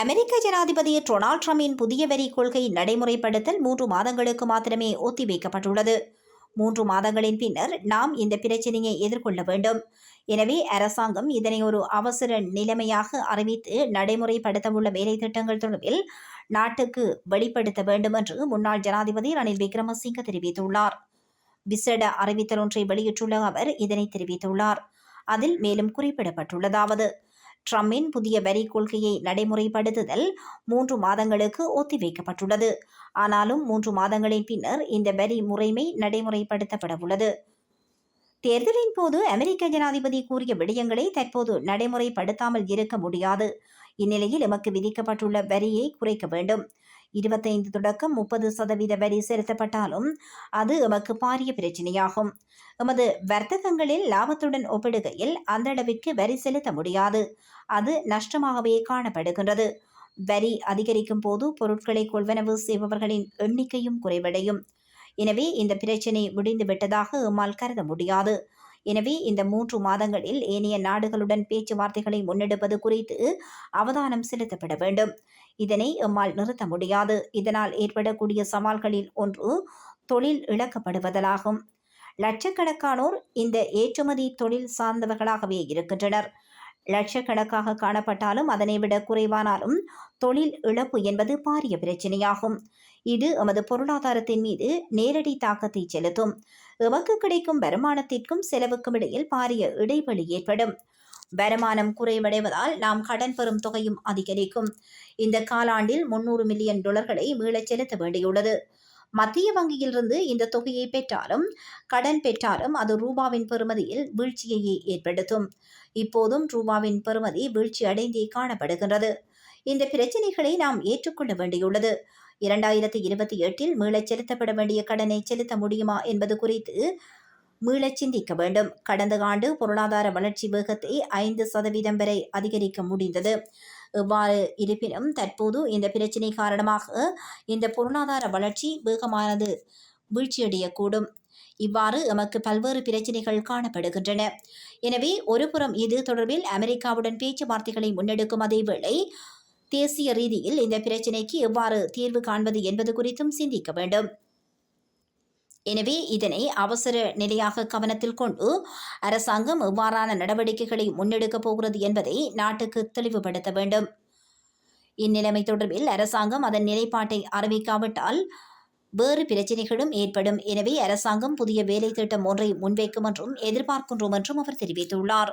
அமெரிக்க ஜனாதிபதி டொனால்ட் ட்ரம்பின் புதிய வரி கொள்கை நடைமுறைப்படுத்தல் மூன்று மாதங்களுக்கு மாத்திரமே ஒத்திவைக்கப்பட்டுள்ளது. மூன்று மாதங்களின் பின்னர் நாம் இந்த பிரச்சனையை எதிர்கொள்ள வேண்டும். எனவே அரசாங்கம் இதனை ஒரு அவசர நிலைமையாக அறிவித்து நடைமுறைப்படுத்தவுள்ள வேலை திட்டங்கள் தொடர்பில் நாட்டுக்கு வெளிப்படுத்த வேண்டும் என்று முன்னாள் ஜனாதிபதி ரணில் விக்ரமசிங்க தெரிவித்துள்ளார். விசேட அறிவித்தல் ஒன்றை வெளியிட்டுள்ள அவர் இதனை தெரிவித்துள்ளார். அதில் மேலும் குறிப்பிடப்பட்டுள்ளதாவது ட்ரம்பின் புதிய வரி கொள்கையை நடைமுறைப்படுத்துதல் மூன்று மாதங்களுக்கு ஒத்திவைக்கப்பட்டுள்ளது. ஆனாலும் மூன்று மாதங்களின் பின்னர் இந்த வரி முறைமை நடைமுறைப்படுத்தப்பட உள்ளது தேர்தலின் போது அமெரிக்க ஜனாதிபதி கூறிய விடயங்களை தற்போது நடைமுறைப்படுத்தாமல் இருக்க முடியாது. இந்நிலையில் எமக்கு விதிக்கப்பட்டுள்ள வரியை குறைக்க வேண்டும். இருபத்தைந்து தொடக்கம் முப்பது சதவீத வரி செலுத்தப்பட்டாலும் அது எமக்கு பாரிய பிரச்சனையாகும். எமது வர்த்தகங்களில் லாபத்துடன் ஒப்பிடுகையில் அந்த அளவிற்கு வரி செலுத்த முடியாது. அது நஷ்டமாகவே காணப்படுகின்றது. வரி அதிகரிக்கும் போது பொருட்களை கொள்வனவு செய்பவர்களின் எண்ணிக்கையும் குறைவடையும். எனவே இந்த பிரச்சினை முடிந்துவிட்டதாக எம்மால் கருத முடியாது. எனவே இந்த மூன்று மாதங்களில் ஏனைய நாடுகளுடன் பேச்சுவார்த்தைகளை முன்னெடுப்பது குறித்து அவதானம் செலுத்தப்பட வேண்டும். இதனை எம்மால் நிறுத்த முடியாது. இதனால் ஏற்படக்கூடிய சவால்களில் ஒன்று தொழில் இழக்கப்படுவதாகும். லட்சக்கணக்கானோர் இந்த ஏற்றுமதி தொழில் சார்ந்தவர்களாகவே இருக்கின்றனர். லட்சக்கணக்காக காணப்பட்டாலும் அதனை விட குறைவானாலும் தொழில் இழப்பு என்பது பாரிய பிரச்சனையாகும். இது எமது பொருளாதாரத்தின் மீது நேரடி தாக்கத்தை செலுத்தும். எமக்கு கிடைக்கும் வருமானத்திற்கும் செலவுக்கும் இடையில் பாரிய இடைவெளி ஏற்படும். வருமானம் குறைவடைவதால் நாம் கடன் பெறும் தொகையும் அதிகரிக்கும். இந்த காலாண்டில் முன்னூறு மில்லியன் டாலர்களை மீளச் செலுத்த வேண்டியுள்ளது. மத்திய வங்கியிலிருந்து இந்த தொகையை பெற்றாலும் கடன் பெற்றாலும் அது ரூபாவின் பெறுமதியில் வீழ்ச்சியையே ஏற்படுத்தும். இப்போதும் ரூபாவின் பெறுமதி வீழ்ச்சி அடைந்தே காணப்படுகின்றது. இந்த பிரச்சனைகளை நாம் ஏற்றுக்கொள்ள வேண்டியுள்ளது. இரண்டாயிரத்தி இருபத்தி எட்டில் மீளச் செலுத்தப்பட வேண்டிய கடனை செலுத்த முடியுமா என்பது குறித்து மீளச் சிந்திக்க வேண்டும். கடந்த ஆண்டு பொருளாதார வளர்ச்சி வேகத்தை ஐந்து சதவீதம் வரை அதிகரிக்க முடிந்தது. இவ்வாறு இருப்பினும் தற்போது இந்த பிரச்சினை காரணமாக இந்த பொருளாதார வளர்ச்சி வேகமானது வீழ்ச்சியடையக்கூடும். இவ்வாறு எமக்கு பல்வேறு பிரச்சினைகள் காணப்படுகின்றன. எனவே ஒருபுறம் இது தொடர்பில் அமெரிக்காவுடன் பேச்சுவார்த்தைகளை முன்னெடுக்கும் அதேவேளை தேசிய ரீதியில் இந்த பிரச்சினைக்கு எவ்வாறு தீர்வு காண்பது என்பது குறித்தும் சிந்திக்க வேண்டும். எனவே இதனை அவசர நிலையாக கவனத்தில் கொண்டு அரசாங்கம் எவ்வாறான நடவடிக்கைகளை முன்னெடுக்கப் போகிறது என்பதை நாட்டுக்கு தெளிவுபடுத்த வேண்டும். இந்நிலைமை தொடர்பில் அரசாங்கம் அதன் நிலைப்பாட்டை அறிவிக்காவிட்டால் வேறு பிரச்சினைகளும் ஏற்படும். எனவே அரசாங்கம் புதிய வேலை திட்டம் ஒன்றை முன்வைக்கும் என்றும் எதிர்பார்க்கின்றோம் என்றும் அவர் தெரிவித்துள்ளார்.